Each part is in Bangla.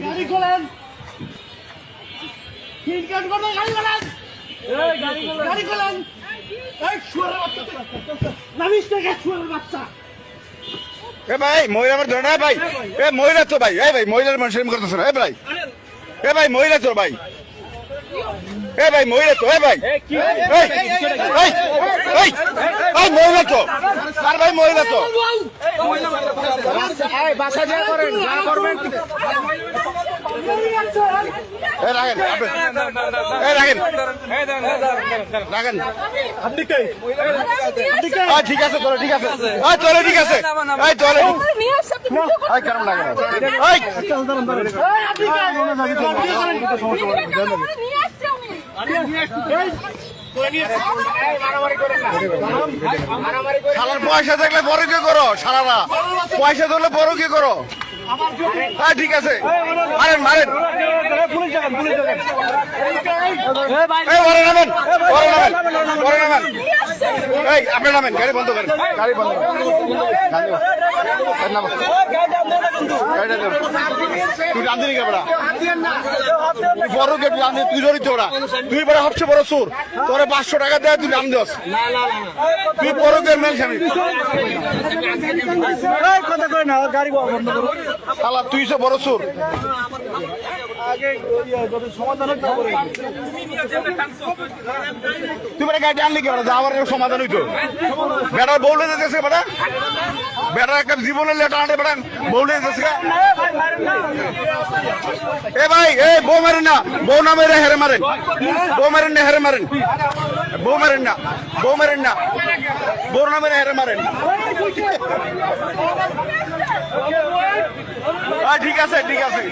গাড়ি খোলেন। তিন কাট করে গাড়ি খোলেন। গাড়ি খোলেন। এই শুয়ারের বাচ্চা নামিস থেকে শুয়ারের বাচ্চা? এ ভাই মহিলা আমার ধরে না ভাই। এ মহিলা তো ভাই এ ভাই মহিলার মানুষের করতেছে না এ ভাই। এ ভাই মহিলা তো ভাই। এ ভাই মহিলা তো এ ভাই। মহিলা তো। আর ভাই মহিলা তো। বাসা যা করেন যা করবেন। ঠিক আছে, চলো, ঠিক আছে। চলো, ঠিক আছে। পয়সা থাকলে বড় কি করো, শালারা। পয়সা ধরলে বড় কি করো। হ্যাঁ ঠিক আছে। মারেন মারেন। পরে নামেন পরে নামেন পরে নামেন। এই আপনি নামেন গাড়ি বন্ধ করেন গাড়ি বন্ধ করেন। গাড়ি টান দিলি কেবড়া বড় কে টান তুই ধরিস ওরা। তুই বড় সবচেয়ে বড় সুর তোরে পাঁচশো টাকা দেয় তুই নাম দিস তুই বড় কে মেল স্বামী কথা কয় না গাড়ি বন্ধ করুন শালা তুই সে বড় সুর বেটা গাড়ি আনলি কেন যাওয়ার সমাধান হইতো। বেটার বউলে যেতেছে বেটা বেটার একটা জীবনের লেটা আনে বেটা বউলে এ ভাই, এ বউ মারেন না। বউ না মেরে হেরে মারেন। বউ মারেন না, হেরে মারেন। বউ মারেন না, বউ মারেন না। বউ না মেরে হেরে মারেন। ঠিক আছে ঠিক আছে।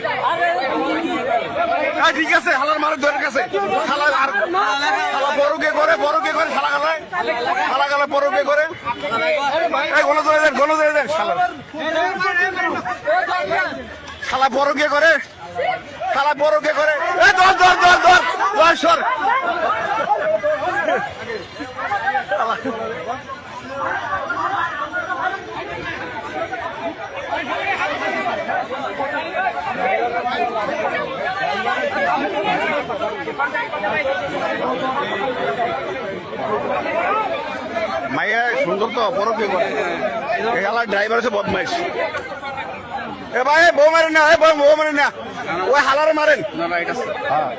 ঠিক আছে, হালার মারের দরের কাছে শালা আর বড় কে করে বড় কে করে, শালা গালায়। শালা গালা বড় কে করে। গণ বড় কে করে? শালা বড় কে করে? এই ধর ধর ধর ধর। সর। মাইয়া সুন্দর তো বড় কে করে এই ড্রাইভার আছে বদমাইশ। এ ভাই বউ মারেন না এ বউ বউ মারেন না। ওই হালারে মারেন। হ্যাঁ।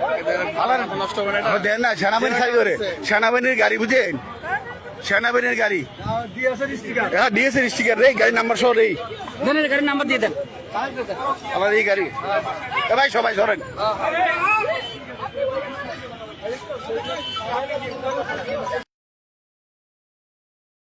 হালার নষ্ট করে দেন না সেনাবাহিনী সাই করে সেনাবাহিনীর গাড়ি বুঝেন? সেনাবাহিনীর গাড়ি। হ্যাঁ দিয়েছে স্টিকার রে গাড়ি নাম্বার সহ রে। গাড়ির নাম্বার দিয়ে দেন। আমার এই গাড়ি। এ ভাই সবাই সরেন।